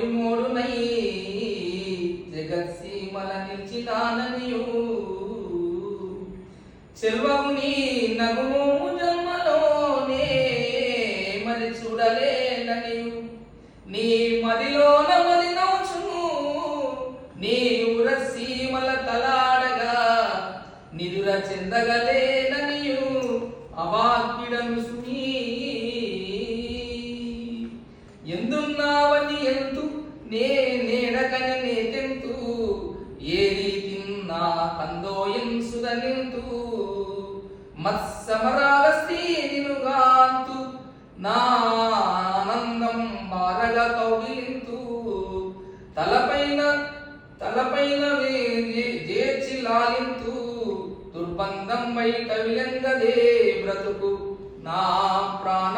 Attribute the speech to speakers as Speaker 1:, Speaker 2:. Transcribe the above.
Speaker 1: కోటి మూడు జగత్ సీమల నిలిచి నిలిచినాననియు చెల్వముని నగుము జన్మలోనే మరి చూడలేననియు. నీ మదిలోన మది నోచును నీ ఉరసీమల తలాడగా నిదుర చెందగలేననియు. అవాక్యుడను సుమీ తెంతు ఏ రీతి నా కందోయం సుదనింతు మత్సమరావస్తి శ్రీనినుగాంతు నా ఆనందం బారగ కౌగిలింతు? తలపైన తలపైన జేర్చి లాలింతు? దుర్బంధం బయట విలంగదే బ్రతుకు? నా ప్రాణ